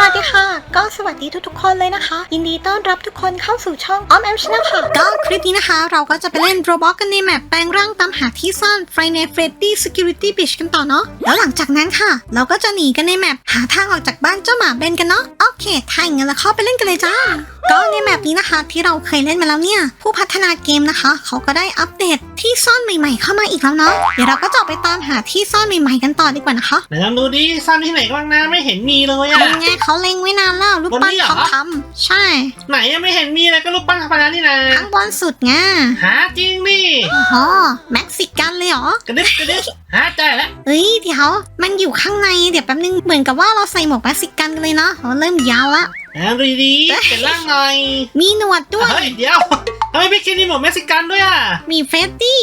สวัสดีค่ะ ก็สวัสดีทุกๆ คนเลยนะคะ ยินดีต้อนรับทุกคนเข้าสู่ช่องออมแอมชนะค่ะ ก็คลิปนี้นะคะ เราก็จะไปเล่นโรบอ t กันในแมปแปลงร่างตามหาที่ซ่อน f r i d a y Freddy Security Beach กันต่อเนาะแล้วหลังจากนั้นค่ะ เราก็จะหนีกันในแมปหาทางออกจากบ้านเจ้าหมาเบนกันเนาะโอเคถ้าอย่างนั้นเราเข้าไปเล่นกันเลยจ้า ก็ในแมปนี้นะคะที่เราเคยเล่นมาแล้วเนี่ย ผู้พัฒนาเกมนะคะ เขาก็ได้อัปเดตที่ซ่อนใหม่ๆเข้ามาอีกแล้วเนาะเดี๋ยวเราก็จะไปตามหาที่ซ่อนใหม่ๆกันต่อดีกว่านะคะไหนลองดูดิซ่อนที่ไหนบ้างนะไม่เห็นมีเลยอะยังไงเขาเล็งไว้นานแล้วรูปปั้นบนนี้เหรอทองคำใช่ ไหนยังไม่เห็นมีเลยก็รูปปั้นธรรมดานี่นะข้างบนสุดไงหาจริงดิอ๋อเม็กซิกันเลยเหรอกระดึ๊บกระดึ๊บหาใจแล้วเฮ้ยเดี๋ยวมันอยู่ข้างในเดี๋ยวแป๊บนึงเหมือนกับว่าเราใส่หมวกเม็กซิกันกันเลยเนาะอ๋อเริ่มยาวละอ่าดีดีๆเป็นร่างหน่อย มีหนวดด้วย เฮ้ย เดี๋ยวทำไมพี่คิดนี่หมวกเม็กซิกันด้วยอะ มีเฟสตี้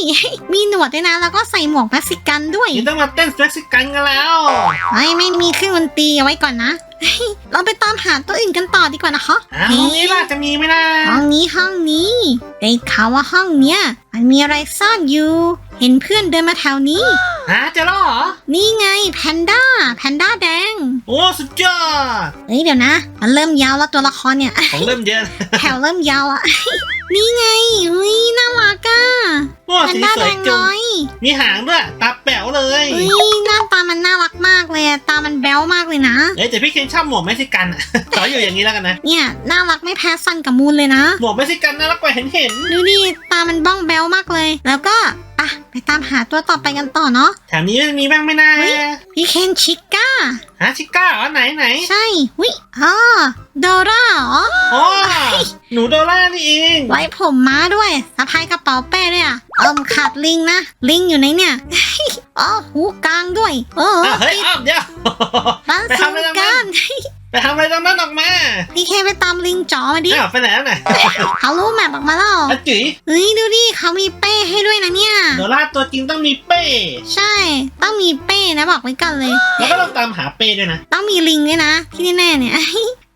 มีหนวดด้วยนะ แล้วก็ใส่หมวกเม็กซิกันด้วยนี่ต้องมาเต้นเม็กซิกันกันแล้วเฮ้ยไม่มีเครื่องดนตรีเอาไว้ก่อนนะเฮ้ยเราไปตามหาตัวอื่นกันต่อดีกว่านะคะอ่าห้องนี้ล่ะจะมีไหมนะ ห้องนี้ห้องนี้ได้ข่าวว่าห้องเนี้ยมันมีอะไรซ่อนอยู่ เห็นเพื่อนเดินมาแถวนี้ หาเจอแล้วเหรอ นี่ไงแพนด้าแพนด้าแดง โอ้สุดยอดเฮ้ยเดี๋ยวนะ มันเริ่มยาวแล้วตัวละครเนี่ย ของเริ่มเยอะแถวเริ่มยาวอะ นี่ไงอุ้ยน่ารักอะโอ้แพนสีด้าสแดวยงจุงน้อยมีหางด้วยตาแป๋วเลยอุ้ยหน้าตามันน่ารักมากเลยอะตามันแบ๊วมากเลยนะ เอ้ยแต่พี่เคนชอบหมวกเม็กซิกันอะขออยู่อย่างนี้แล้วกันนะ เนี่ยน่ารักไม่แพ้ซันกับมูนเลยนะ หมวกเม็กซิกันน่ารักกว่าเห็นเห็นดูดิตามันบ้องแบ๊วมากเลย แล้วก็อะไปตามหาตัวต่อไปกันต่อเนาะแถวนี้มันมีบ้างไหมนะเฮ้ยพี่เคนชิก้าหาชิก้าเหรอไหนไหนใช่วิอ๋อโดราเหรอโอ้หนูโดล่านี่เองไว้ผมม้าด้วยสะพายกระเป๋าเป้ด้วยอะเอิมขาดลิงนะลิงอยู่ไหนเนี่ยอ๋อหูกลางด้วยเอออ้าวเฮ้ยอ้าวเดี๋ยวบ้านไปสูทำอะไรตรงกันั้นน ไปทำอะไรตรงนั้นออกมาพี่เคไปตามลิงจ๋อมาดิอ้าวไปไหนแล้วน่ะเขารู้แมปออกมาแล้วอาจุ๋ยเฮ้ยดูดิเขามีเป้ให้ด้วยนะเนี่ยโดล่าตัวจริงต้องมีเป้ ใช่ ต้องมีเป้นะบอกไว้กันเลย แล้วก็ต้องตามหาเป้ด้วยนะ ต้องมีลิงด้วยนะที่แน่ๆเนี่ย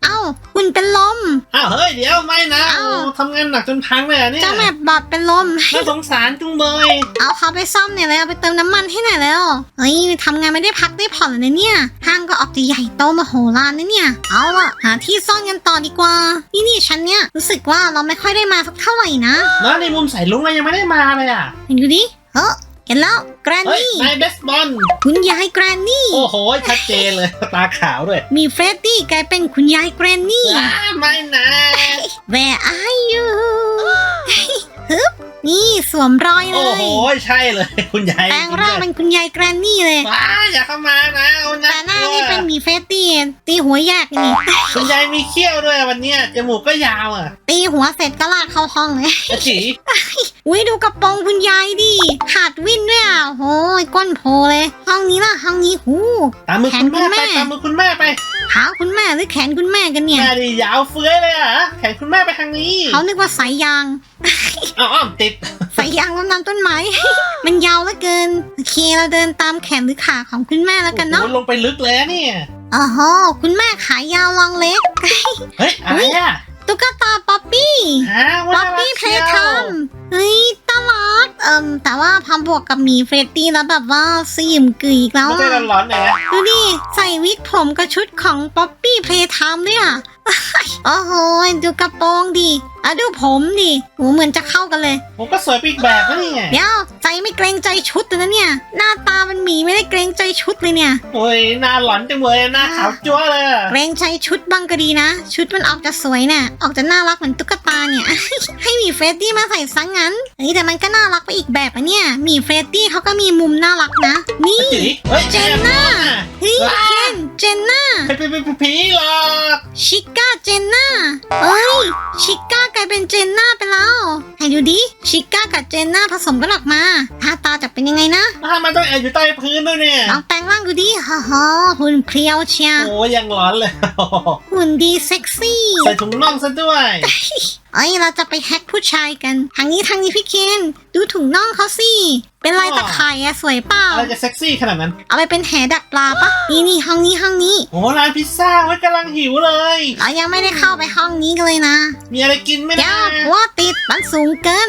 เอ้าคุณเป็นลม อ้าวเฮ้ยเดี๋ยวไม่นะอ้าว โอ้ทำงานหนักจนพังเลยอะเนี่ยเจ้าแมปบอดเป็นลม น่าสงสารจุงเบยเอาเขาไปซ่อมหน่อยเลยเอาไปเติมน้ำมันให้หน่อยแล้วเฮ้ยทำงานไม่ได้พักได้ผ่อนเลยนะเนี่ยห้างก็ออกจะใหญ่โตมโหฬารนะเนี่ย เอาล่ะหาที่ซ่อนกันต่อดีกว่า นี่นี่ฉันเนี่ยรู้สึกว่าเราไม่ค่อยได้มาสักเท่าไหร่นะแล้วในมุมสายลุงเรายังไม่ได้มาเลยอะเห็นดูดิเฮ้เห็นแล้วแกรนเฮ้ยนี่นายเบสบอลคุณยายแกรนนี่ โอ้โห ชัดเจนเลย ตาขาวด้วยมีเฟรดดี้กลายเป็นคุณยายแกรนนี่ อ้าไม่นะ Where are you ฮึบนี่สวมรอยเลโอ้ยโหใช่เลย คุณยายแปลงร่างเป็นคุณยายแกรนนี่เลย ว้าอย่าเข้ามานะเอาแต่หน้านี่เป็นหมีเฟรดดี้ตีหัวแยกนี่ คุณยายมีเขี้ยวด้วยวันเนี้ยจมูกก็ยาวอะตีหัวเสร็จก็ลากเข้าห้องเลย อาจี อุ้ยดูกระโปรงคุณยายดิขาดวินด้วยอะโอ้ยก้นโผล่เลยห้องนี้ล่ะห้องนี้หูตามมือคุณแม่แขนคุณแม่ไปตามมือคุณแม่ไปขาคุณแม่หรือแขนคุณแม่กันเนี่ยแม่ดียาวเฟื้อยเลยอะแขนคุณแม่ไปทางนี้เขานึกว่าสายยาง เอาอ้อมติดสายยางรดน้ำต้นไม้ มันยาวเหลือเกินโอเคเราเดินตามแขนหรือขาของคุณแม่แล้วกันเนาะโอ้โหลงไปลึกเลยอะเนี่ยอ๋อโหคุณแม่ขายาวลองเล็ก เฮ้ยอะไรอะตุ๊กตาป๊อปปี้ ฮะว่าป๊อปปี้เพลย์ทัมเฮ้ยตาลักเอิมแต่ว่าพอบวกกับหมีเฟรดดี้แล้วแบบว่าสยิมกึยอีกแล้วไม่ใช่อะร้อนๆหน่อยนะ ดูดิ ใส่วิกผมกับชุดของป๊อปปี้เพลย์ไทม์ด้วยอะ โอ้โหดูกระโปรงดิอะดูผมดิโหเหมือนจะเข้ากันเลย ผมก็สวยไปอีกแบบนะเนี่ยเดี๋ยวใจไม่เกรงใจชุดเลยนะเนี่ย หน้าตามันหมีไม่ได้เกรงใจชุดเลยเนี่ย โอ้ยหน้าหลอนจังเลยหน้าขาวจั๊วเลยอะเกรงใจชุดบ้างก็ดีนะ ชุดมันออกจะสวยน่ะ ออกจะน่ารักเหมือนตุ๊กตาเนี่ย ให้หมีเฟรดดี้มาใส่ซังงั้นเฮ้ยแต่มันก็น่ารักไปอีกแบบอะเนี่ยหมีเฟรดดี้เขาก็มีมุมน่ารักนะ นี่จีเฮ้ยเจนน่า เฮ้ยเคน เจนน่าไปไปไปไปผีหรอกชิก้าเจนน่าเอ้ยชิก้ากลายเป็นเจนน่าไปแล้วให้ดูดิชิก้ากับเจนน่าผสมกันออกมาหน้าตาจะเป็นยังไงนะถ้ามันต้องแอบอยู่ใต้พื้นด้วยเนี่ยลองแปลงร่างดูดิฮ่าฮ่าหุ่นเพรียวเชียโอ้ยยังร้อนเลยหุ่นดีเซ็กซี่ใส่ถุงน่องซะด้วย เอ้ยเราจะไปแฮกผู้ชายกัน ทางนี้ทางนี้พี่เคนดูถุงน่องเขาสิ เป็นลายตะข่ายอะสวยเปล่า อะไรจะเซ็กซี่ขนาดนั้น เอาไปเป็นแหดักปลาปะนี่นี่ห้องนี้ห้องนี้ โอ้ร้านพิซซ่าไว้กำลังหิวเลย เรายังไม่ได้เข้าไปห้องนี้กันเลยนะ มีอะไรกินไหมเดี๋นะยวว่าติดมันสูงเกิน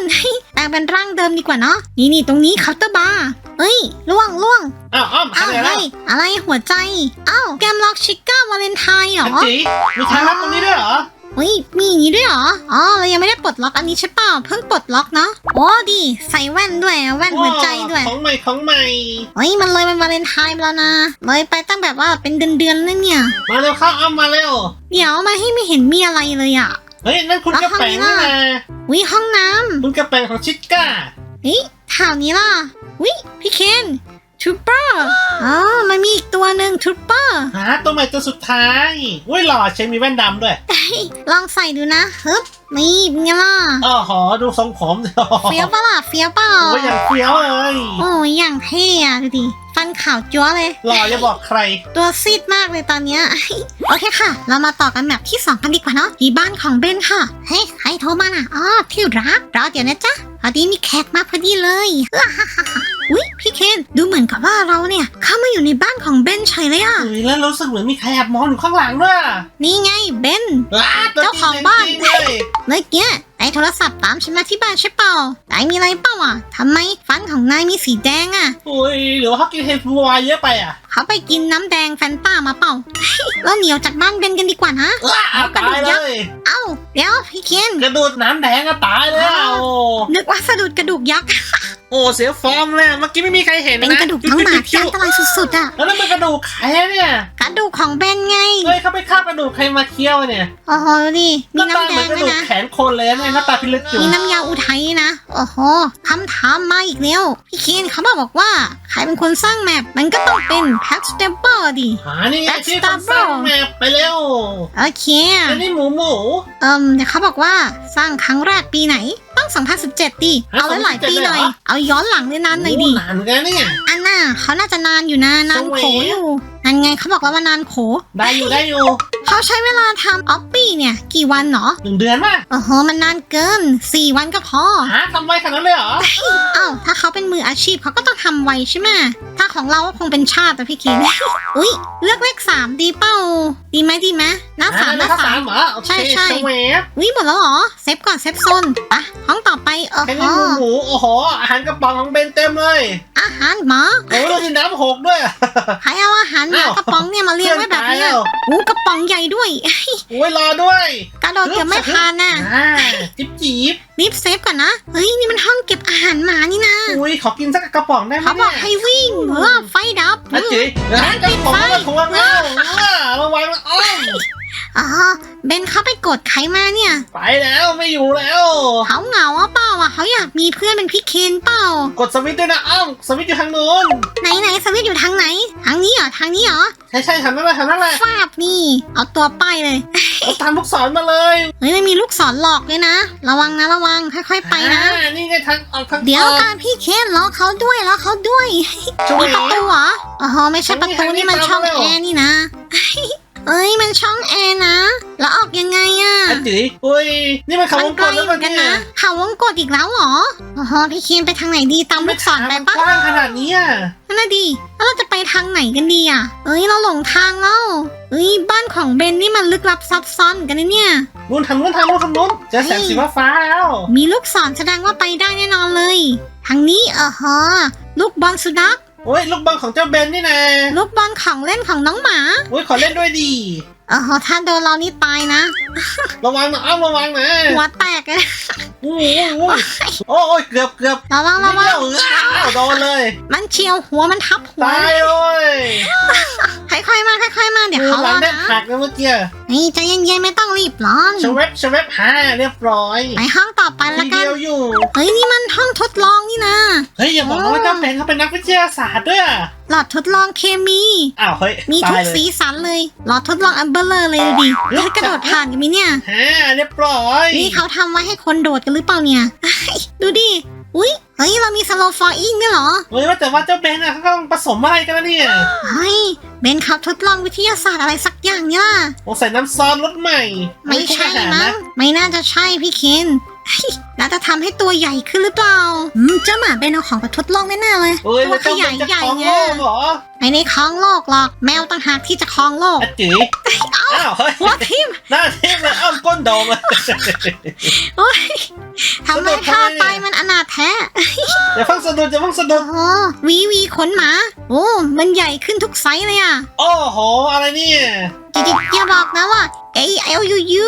แต่งเป็นร่างเดิมดีกว่าเนาะ นี่นี่ตรงนี้เคาน์เตอร์บาร์เอ้ยล่วงล่วงอ้าวอ้อมอ้าหาวยไปไหนแล้เฮ้วยอะไรหัวใจอ้าวแกมล็อกชิก้าวาเลนไทน์เหรอัอนจีมีทางลับตรงนี้ด้วยเหรอ เฮ้ย มีอย่างนี้ด้วยเหรอ อ๋อ เรายังไม่ได้ปลดล็อกอันนี้ใช่เปล่าเพิ่งปลดล็อกเนาะ โอ้ดี ใส่แว่นด้วย แว่นหัวใจด้วย ของใหม่ของใหม่ เฮ้ย มันเลยเป็นวาเลนไทน์ไปแล้วนะ เลยไปตั้งแบบว่าเป็นเดือนๆเลยเนี่ย มาเร็วเข้าอ้อมมาเร็ว เดี๋ยวมาให้ไม่เห็นมีอะไรเลยอะ เฮ้ย นั่นคุณแล้วกระแปงข้างนี่ในล่ะนะวิห้องน้ำคุณกระแปงของชิก้าเฮ้ยข่าวนี้ล่ะวิพี่เคน ทูเปอร์อ๋อ มันมีอีกตัวหนึ่งทูเปอร์หาตัวใหม่ตัวสุดท้ายอุ้ยหล่อเชนมีแว่นดำด้วยลองใส่ดูนะฮึบนี่เป็นไงล่ะอ๋อหอดูทรงผมเฟี้ยวปะล่ะเฟี้ยวเปล่าโอ้ยอย่างเฟี้ยวเลยโอ้ยอย่างเท่อะดูดิฟันขาวจั๊วเลยหล่ออย่าบอกใคร ตัวซีดมากเลยตอนเนี้ยโอเคค่ะ เรามาต่อกันแบบที่สองกันดีกว่าเนาะที่บ้านของเบนค่ะเฮ้ยใครโทรมาน่ะอ๋อที่รักรอเดี๋ยวนะจ๊ะพอดีมีแขกมาพอดีเลย อุ๊ยพี่เคนดูเหมือนกับว่าเราเนี่ยเข้ามาอยู่ในบ้านของเบนเฉยเลยอะเฮ้ยแล้วรู้สึกเหมือนมีใครแอบมองอยู่ข้างหลังด้วยนี่ไงเบน ว้าตัวจริเจ้าของบ้าน จริงๆเลยเมื่อกี้ไอ้โทรศัพท์ตามฉันมาที่บ้านใช่เปล่าไหนมีอะไรเปล่าอะทำไมฟันของนายมีสีแดงอะ โอ้ยหรือว่าเขากินเฮดบัวเยอะไปอะเขาไปกินน้ำแดงแฟนต้ามาเปล่า เราเหนียวจากบ้านเบนกันดีกว่านะ ว้าเอากระดูตากยยัเลกษ์ยเอ้า เดี๋ยวพี่เคนกระดูดน้ำแดงก็ตายแล้ว นึกว่าสะดุดกระดูกยักษ์ โอ้เสียฟอร์มเลยเมื่อกี้ไม่มีใครเห็นเป็นนะกระดูกน้องหมาที่อันตรายสุดๆอะแล้วนั่นมันกระดูกใครเนี่ยกระดูกของเบนไงเฮ้ยเขาไปคาบกระดูกใครมาเคี้ยวเนี่ยโอ้โหดูดิหมีน้าตาน้ำแดเหมือนงกระด้วยดูกนะแขนคนเลยนะหน้าตาพิลึกอยู่มีน้ำยาอุทัยนะโอ้โหคำถามมาอีกแล้วพี่เคนเขาบอกบอกว่าใครเป็นคนสร้างแมปมันก็ต้องเป็นแพ็กสเตเปอร์ดิหานี่ไง Backstabber ที่คนสร้างแมปไปเร็วโอเคอันนี้หมูหมูเอิมเดี๋ยวเขาบอกว่าสร้างครั้งแรกปีไหนต้อง 2017ดิฮะเอาไว้หลายปีหน่อย2017เลยเหรอ เอาย้อนหลังเลยนานหน่อยดิโนานเหมือนกันเนี่ย อันน่ะเขาน่าจะนานอยู่นะนานโขอยู่นั่นไงเขาบอกแล้วว่านานโข ได้อยู่ได้อยู่เขาใช้เวลาทำออปปี้เนี่ย กี่วันเนาะหนึ่งเดือนป่ะโอ้โหมันนานเกิน 4 วันก็พอ หาทำไวขนาดนั้นเลยเหรอเอ้าถ้าเขาเป็นมืออาชีพเขาก็ต้องทำไวใช่ไหมถ้าของเราก็คงเป็นชาติแต่พี่เคนอุ้ยเลือกเลขสามดีเป้า ดีไหมดีไหมหน้าสามหแล้น้าวสาสามมเหรอโอเคใช่ใช่สวฟวิหมดแล้วเหรอเซฟก่อนเซฟโซนปะห้องต่อไปเออแค่นี้หมูหมูโอ้โหอาหารกระป๋องของเบนเต็มเลยอาหารหมาโอ้โหมีน้ำหกด้วย ใครเอาอาหารหมาอ้าวกระป๋องเนี่ยมาเรียงไว้แบบเนี้ยเพื่อนตายแล้ว อู้กระป๋องใหญ่ด้วย โอ้ยรอด้วยกระโดดเกือบไม่พานน่ะอ่าจิ๊บจีบรีบเซฟก่อนนะเฮ้ยนี่มันห้องเก็บอาหารหมานี่นะอุ้ยขอกินสักกระป๋องได้ไหมเขาบอกเนี่ยให้วิ่งเออไฟดับอาจีร้านกระป๋องมาทวงแล้วอ่าระวังนะอ้อมอ๋อเบนเขาไปกดใครมาเนี่ยไปแล้วไม่อยู่แล้ว เขาเหงาอะเปล่าอะเขาอยากมีเพื่อนเป็นพี่เคนเปล่ากดสวิตช์ด้วยนะอ้อมสวิตช์อยู่ทางนู้นไหนไหนสวิตช์อยู่ทางไหน ทางนี้เหรอทางนี้เหรอใช่ใช่ทางนั้นแหละทางนั้นแหละฟาบนี่ เอาตัวป้ายเลยเอาตามลูกศรมาเลยเฮ้ยมันมีลูกศรหลอกเลยนะ ระวังนะระวังค่อยๆไปนะ อ่านี่ไงทางออกทางเดี๋ยวออกการพี่เคนรอเขาด้วยรอเขาด้วยช่วมียประตูเหรออ๋อไม่ใช่ประตูทางนี้นี่มันช่องทางนี้แอร์นี่นะ เอ้ยมันช่องแอร์นะ แล้วออกยังไงอะอาจีอุ้ย นี่มันเขาวมังไกกลดแล้วเหมืมัอนนกันเนี่ยนะเขาวงกดอีกแล้วเหรออ๋อพี่เคนไปทางไหนดีตามลูกศรไปปะกว้างขนาดนี้อะนั่นน่ะดีแล้วเราจะไปทางไหนกันดีอะเอ้ยเราหลงทางแล้วเอ้ยบ้านของเบนนี่มันลึกลับซับซ้อนกันนะเนี่ยนู่นทางนู้นทางนู้นทางนู้นเจอแสงสีฟ้าๆแล้ว มีลูกศรแสดงว่าไปได้แน่นอนเลย ทางนี้เออฮะลูกบอลสุนัข โอ้ยลูกบอลของเจ้าเบนนี่นะลูกบอลของเล่นของน้องหมา โอ้ยขอเล่นด้วยดีเออฮะถ้าโดนเรานี่ตายนะ ระวังนะอ้อมระวังนะหัวแตกเลยโอ้ยโอ้ยโอ้ยเกือบเกือบระวังระวังเดียวอ้าวโดนเลย มันเฉียวหัวมันทับหัวตายเลยค่อยๆมาค่อยๆมาเดี๋ยวเขาหลัรงอได้นะหักแล้วเมื่อกี้นี่ใจเย็นๆไม่ต้องรีบร้อนชเวฟชเวฟหาเรียบร้อยไปห้องต่อไปทีแล้วกัเดีนยวอยู่เฮ้ยนี่มันห้องทดลองนี่นะเฮ้ยอย่าบอกนะว่าเจ้าเบนเขาเป็นนักวิทยาศาสตร์ด้วยอะ หลอดทดลองเคมี อ้าวเฮ้ยมีทุตากยเลยสีสันเลย หลอดทดลองอันเบลเลอร์เลยดูดิแล้วกระโดดผ่านกันไหมเนี่ยฮาเรียบร้อย นี่เขาทำไว้ให้คนโดดกันหรือเปล่าเนี่ย ดูดิ อุ้ยเฮ้ย เรามีสโลฟอร์อิงด้วยเหรอเฮ้ยว่าแต่ว่าเจ้าเบนอะเขากำลังผสมอะไรกันนะเนี่ยเฮ้ยเบนเขาทดลองวิทยาศาสตร์อะไรสักอย่างเนี่ยโอ้ใส่น้ำซอสรสใหม่ ไม่ใช่คุกอาหารมั้งนะไม่น่าจะใช่พี่เคน เฮ้ยน่าจะทำให้ตัวใหญ่ขึ้นหรือเปล่าอืมเจ้าหมาเบนเอาของมาทดลองแน่ๆเลยเฮ้ยตัวแล้วขเจ้าเบยายนจะใหญ่ครองไงโลกเหรอไม่ได้ครองโลกหรอก แมวต่างหากที่จะครองโลก อาจีอ้าวเฮ้ยหัวทิ่มหน้าเทพเลยอ้าวก้นโดงเลยโอ้ยทำไมท่าไตมันอนาถแท้ อย่าเพิ่งสะดุดอย่าเพิ่งสะดุโอ้ดโหวีวีขนหมา โอ้ มันใหญ่ขึ้นทุกไซส์เลยอะโอ้โห อะไรเนี่ย จิจิอย่าบอกนะว่า A L U U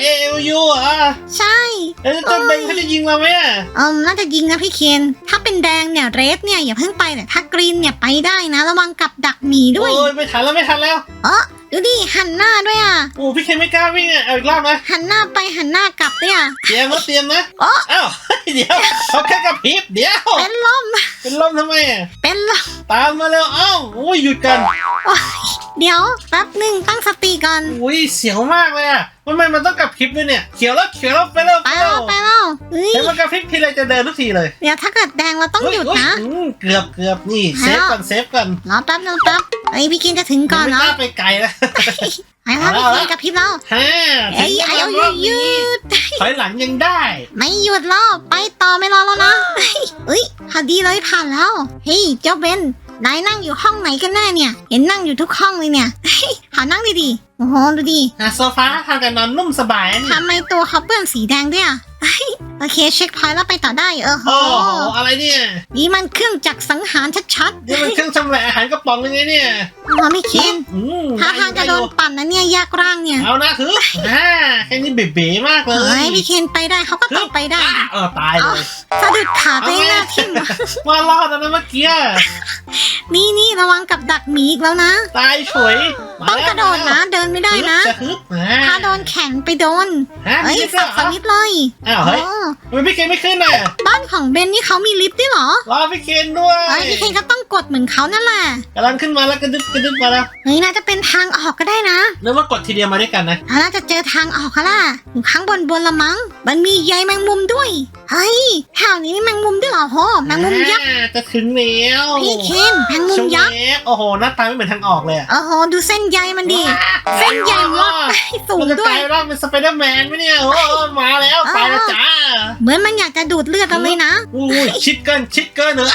เอลยูอะใช่เอ้ยเจะเบงเขาจะยิงเราไหมอะเอืมน่าจะยิงนะพี่เคนถ้าเป็นแดงเนี่ยเรดเนี่ยอย่าเพิ่งไปแต่ถ้ากรีนเนี่ยไปได้นะ ระวังกับ ดักหมีด้วย โอ้ยไม่ทันแล้วไม่ทันแล้ว เออดูดิหันหน้าด้วยอะ โอ้พี่เคนไม่กล้าวิ่งอะเอาอีกรอบนะหันหน้าไปหันหน้ากลับด้วยอะ เตรียมนะเตรียมนะอ๋ออ้าว เดี๋ยวเขาแค่กระพริบเดี๋ยว เป็นลม เป็นลมทำไมอะเป็นลม ตามมาเร็วเอ้าโอ้ยหยุดกันโอ๊ยเดี๋ยวแป๊บหนึ่งตั้งสติก่อน อุ้ยเสียวมากเลยอะทำไมมันต้องกระพริบด้วยเนี่ยเขียวแล้วเขียวแล้วไปเร็วไปไปแล้เร็ววไปแล้วเฮ้ยเห็นมันกระพริบทีไรจะเดินทุกทีเลยเดี๋ยวถ้าเกิดแดงเราต้องหยุดนะเฮ้ยเฮ้ยอืมเกือบเกือบนี่เซฟก่อนเซฟก่อนรอแป๊บนึงแป๊บเอ้ยพี่กินจะถึงก่อนไม่เนาะกล้าไปไกลแล้วไปแล้วเอาพี่ละกินกับพริบแล้วฮ่าเอ้ยถึงไอ้แล้วเอารอบหยุนี้ดถอยหลังยังได้ ไม่หยุดแล้วไปต่อไม่รอแล้วนะเฮ้ยพอดีเลยผ่านแล้วเฮ้ยเจ้าเบน นายนั่งอยู่ห้องไหนกันแน่เนี่ย เห็นนั่งอยู่ทุกห้องเลยเนี่ย หานั่งดีๆโอ้โหดูดิ อะโซฟาทำกันนอนนุ่มสบายนี่ ทำไมตัวเขาเปื้อนสีแดงด้วยอะเฮ้ย โอเคเช็คพอยต์แล้วไปต่อได้เออโหโอ้โหอะไรเนี่ยนี่มันเครื่องจักรสังหารชัดๆนี่มันเครื่องชำแหละอาหารกระป๋องยังไงเนี่ยอ๋อไม่เคนอืมถ้าทางจะโดนปั่นนะเนี่ยยากร่างเนี่ยเอานะคืออ่าแค่นี้เบ๋ๆมากเลเฮ้ยยพี่เคนไปได้เขาก็ต้องไปได้อะเออตายเลยสะดุดขาตัวเองหน้าทิ่มมารอดแล้วนะเมื่อกี้นี่นี่ระวังกับดักหมีอีกแล้วนะ ตายเฉยมาต้องแล้วกระโดดนะเดินไม่ได้นะจะฮึบอ่ถ้าโดนแข็งไปโดนฮะเฮ้ยไม่สัใช่บเหรอสวิตช์เลยอ้าวเฮ้ยโอ้ทำไมพี่เคนไม่ขึ้นน่ะบ้านของเบนนี่เขามีลิฟต์ด้วยเหรอรอพี่เคนด้วยเฮ้ยพี่เคนก็ต้องกดเหมือนเขานั่นแหละกำลังขึ้นมาแล้วกระดึบกระดึบมาแล้วเฮ้ยน่าจะเป็นทางออกก็ได้นะนึกว่ากดทีเดียวมาด้วยกันนะ เราน่าจะเจอทางออกค่ะล่ะอยู่ข้างบนบนละมั้ง มันมีใยแมงมุมด้วยเฮ้ยแถวนี้มีแมงมุมด้วยเหรอโหแมงมุมยักษ์อ่าจะถึงแล้วพี่เคนแมงมุมยักษ์ ชเวฟโอ้โห หน้าตาไม่เหมือนทางออกเลยอะโอ้โหดูเส้นใยมันดิ เส้นใหญ่มากสูมันงจะด้กวลาย ยร่างเป็นสไปเดอร์แมนไหมเนี่ย โอ้มาแล้วตายแล้วจ้า เหมือนมันอยากจะดูดเลือดเราเลยนะอุ้ยชิดเกินชิดเกินเนอะ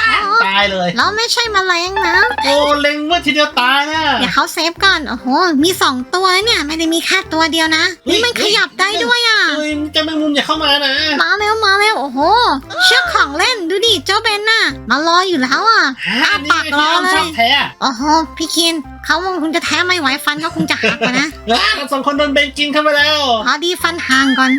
ตายเลย เราไม่ใช่แมลงนะ โอ้เล็งเมื่อทีเดียวตายนะ เดี๋ยวเขาเซฟก่อน โอ้โห มีสองตัวเนี่ยไม่ได้มีแค่ตัวเดียวนะเฮ้ยนี่มันขยับได้ด้วยอะ เอ้ยมันจะแมงมุมอย่าเข้ามานะ มาเร็วมาเร็วโอ้โหเชือกของเล่นดูดิเจ้าเบนน่ะมารออยู่แล้วอะฮะนี่ไงที่อ้อมชอบแท้อะโอ้โหพี่เคนเขาคงจะแท้ไม่ไหวฟันเขาคงจะหักอะนะอะเราสองคนโดนเบนกินเข้าไปแล้ว พอดีฟันห่างก่อน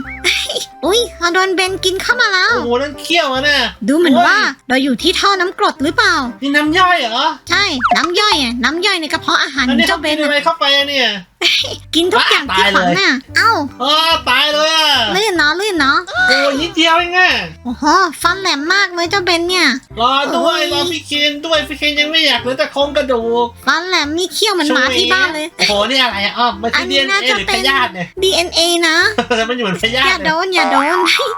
อุ้ยเราโดนเบนกินเข้ามาแล้ว โอ้โหนั่นเขี้ยวอะน่ะดูเหมือนโอ้ยว่าเราอยู่ที่ท่อน้ำกรดหรือเปล่า นี่น้ำย่อยเหรอใช่ น้ำย่อยอะน้ำย่อยในกระเพาะอาหารขอันองนี้เขาเจ้าเบเป็นนอะไรน่ะเข้าไปอะเนี่ยกินทุกอย่างที่ตายขวางเลยน่ะเอ้าเออตายเลยอะลื่นเนาะลื่นเนาะโอ้ยนิดเดียวเองอะโอ้โหฟันแหลมมากเลยเจ้าเบนเนี่ย รอด้วยโอ้ยรอพี่เคนด้วยพี่เคนยังไม่อยากเหลือแต่โครงกระดูกฟันแหลมนี่เขี้ยวเหมือนหมาที่บ้านเลยโอ้โหนี่อะไรอะอ้อมมันอัคือนดีนี้เอ็นน่าเอจะหรือเป็พนยาธิเนี่ย DNA นะแต่มันอยู่เหมือนพยาอย่าธิโดเนี่ยนอย่าโดน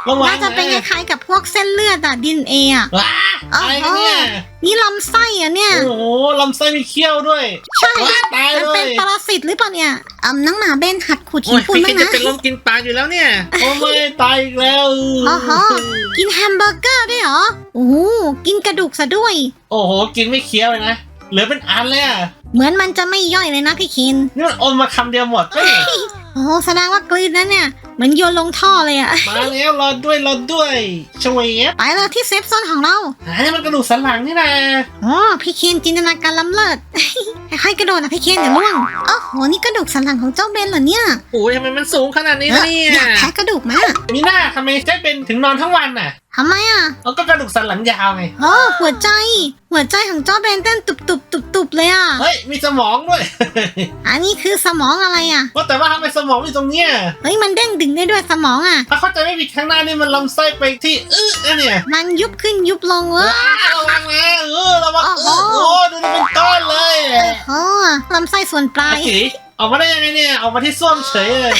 ระวังน่าจะเป็นคล้ายๆกับพวกเส้นเลือดอะ DNA อะว้าอะไรกันเนี่ย นี่ลำไส้อะเนี่ย โอ้โหลำไส้มีเขี้ยวด้วย ใช่ว้าตายมันเลเป็นยปรสิตหรือเปล่าเนี่ยอ่ำน้องหมาเบนหัดขุดหิโอ้นยปูนพี่เคนบ้างจะนะเป็นลมกินปลาอยู่แล้วเนี่ย โอ้ไม่ตายอีกแล้ว อ๋อฮะกินแฮมเบอร์เกอร์ด้วยเหรอ โอ้โหกินกระดูกซะด้วย โอ้โห กินไม่เคี้ยวเลยนะ เหลือเป็นอันเลยอะ เหมือนมันจะไม่ย่อยเลยนะพี่คิน นี่มันอมมาคำเดียวหมดเฮ้ย โอ้โหแสดงว่ากลืนนะเนี่ยเหมือนโยนลงท่อเลยอะมาแล้วรอด้วยรอด้วยชเวฟไปเลยที่เซฟโซนของเราอ่านี่มันกระดูกสันหลังนี่นะอ๋อพี่เคนจินตนาการล้ำเลิศ ค่อยๆกระโดดนะพี่เคนเดี๋ยวล่วงโอ้โหนี่กระดูกสันหลังของเจ้าเบนเหรอเนี่ยโอ้ยทำไมมันสูงขนาดนี้เอ้นะยเนี่อยากแทะกระดูกมามีหน้าทำไมเจ๊เป็นถึงนอนทั้งวันน่ะ ทำไมอะแล้วก็กระดูกสันหลังยาวไงอ๋อหัวใจ หัวใจของเจ้าเบนเต้นตุบตุบตุบตุบเลยอะ เฮ้ย มีสมองด้วย อันนี้คือสมองอะไรอะว่าแต่ว่าทำไมสมองอยู่ตรงเนี้ย เฮ้ย มันเด้งดึงได้ด้วยสมองอะ ถ้าเข้าใจไม่ผิดข้างหน้านี่มันลำไส้ไปที่อื้อนะเนี่ย มันยุบขึ้นยุบลงเว้ยว้าระวังนะเออระวังโอ้เอโหอโอ้ดูนี่เป็นก้อนเลยโอ้ลำไส้ส่วนปลาไอ้ยขีออกมาได้ยังไงเนี่ยออกมาที่ส้วมเฉยเลย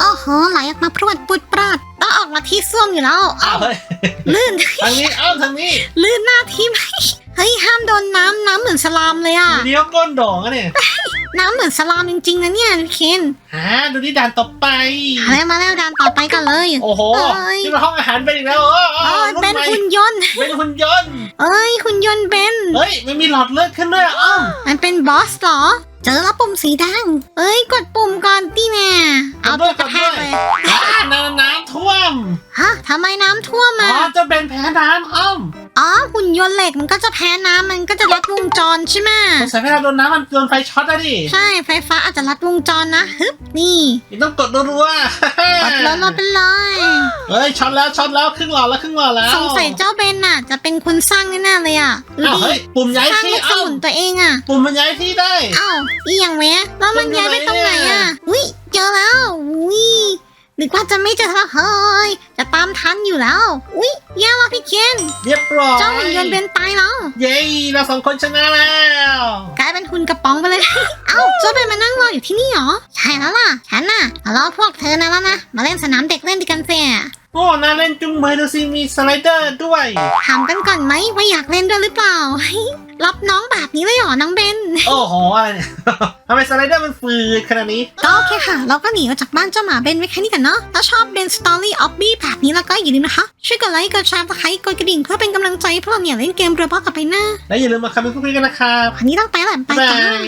โอ้โหไหลออกมาพรวดปุดปราดต้องออกมาที่ส้วมอยู่แล้วอ้าอ้าววเฮ้ยลื่น ทางนี้เอ้าทางนี้ลื่นหน้าทิ่มเฮ้ยห้ามโดนน้ำน้ำเหมือนสลามเลยอะเลี้ยวก้นโด่งอะเนี่ยน้ำเหมือนสลามจริงๆนะเนี่ยพี่เคนหาดูที่ด่านต่อไป มาแล้วมาแล้วดานต่อไปกันเลย โอ้โหเอ้ยนี่มาห้องอาหารเป็นอีกแล้วเออเอเอ้อยรุ่นเป็นใหม่หุ่นยนต์เป็นหุ่นยนต์เอ้ยหุ่นยนต์เบนเฮ้ยมันมีหลอดเลือดขึ้นด้วยอ้อมมันเป็นบอสเหรอ เจอแล้วปุ่มสีแดงเอ้ยกดปุ่มก่อนดิแน่เอาตัวกระแทกเลยอ่าน้ เหล็กมันก็จะแพ้น้ำมันก็จะลัดวงจรใช่ไหมสงสัยเวลาโดนน้ำมันโดนไฟช็อตอะดิใช่ไฟฟ้าอาจจะลัดวงจรนะฮึบนี่นี่ต้องกดรัวๆกดแล้วเราไปเลยเฮ้ยช็อตแล้วช็อตแล้วครึ่งหลอดแล้วครึ่งหลอดแล้วสงสัยเจ้าเบนน่ะ จะเป็นคนสร้างแน่ๆเลยอะดูอ้าวดิเฮ้ยปุ่มย้ายสร้างที่ลูกสเอ้ามุนตัวเองอะปุ่มมันย้ายที่ได้ อ้าวอีอย่างเว้ยแล้วมันตรงย้ายไปไหนตรงไหนเนี่ยอะอุ้ยเจอแล้วอุ้ยนึกว่าจะไม่เจอแล้วเฮ้ย จะตามทันอยู่แล้ว อุ้ยแย่แล้วพี่เคนเรียบร้อยเจ้าหุ่นยนต์เบนตายแล้ว เย้เราสองคนชนะแล้ว กลายเป็นหุ่นกระป๋องไปเลย เอ้าเจ้าเบนมานั่งรออยู่ที่นี่เหรอ ใช่แล้วล่ะ ฉันน่ะรอพวกเธอนะแล้วนะ มาเล่นสนามเด็กเล่นดีกันเสียโอ้น่าเล่นจุงเบยดูสิมีสไลเดอร์ด้วยถามกันก่อนไหมว่าอยากเล่นด้วยหรือเปล่า รับน้องแบบนี้เลยเหรอน้องเบน โอ้โหอะไรเนี่ยทำไมสไลเดอร์มันฝืดขนาดนี้ ก็โอเคค่ะ เราก็หนีออกจากบ้านเจ้าหมาเบนไว้แค่นี้กันเนาะ ถ้าชอบเบนสตอรี่ออบบี้แบบนี้แล้วก็อย่าลืมนะคะช่วยกดไลค์กดแชร์กดไลค์กดกระดิ่งเพื่อเป็นกำลังใจให้พวกเราเนี่ยเล่นเกมเรือบอกกับไปหน้าและอย่าลืมมาคอมเมนต์พูดคุยกันนะครับวันนี้ต้องไปแล้วไปบ๊ายบาจ้าย